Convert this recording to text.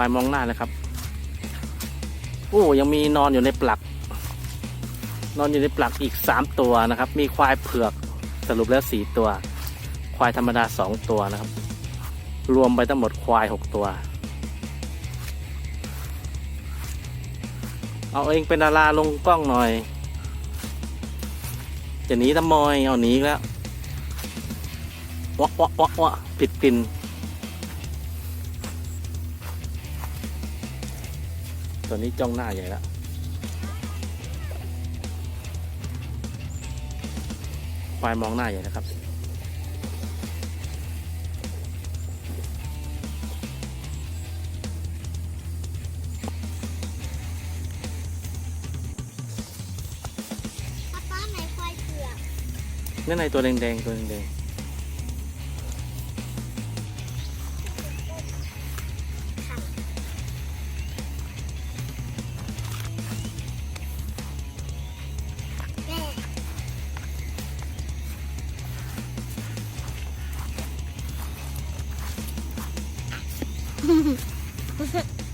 ควายมองหน้าเลยครับโอ้ยังมีนอนอยู่ในปลัก นอนอยู่ในปลักอีกสามตัวนะครับ มีควายเผือกสรุปแล้วสี่ตัว ควายธรรมดาสองตัวนะครับ รวมไปทั้งหมดควายหกตัว เอาเองเป็นดาราลงกล้องหน่อยจะหนีทำไมเอาหนีแล้ววะวะวะวะผิดกลิ่น ตัวนี้จ้องหน้าใหญ่แล้วควายมองหน้าใหญ่นะครับป้าป้าไหนควายเผือกนั่นในตัวแดงๆ ตัวแดงแごめん。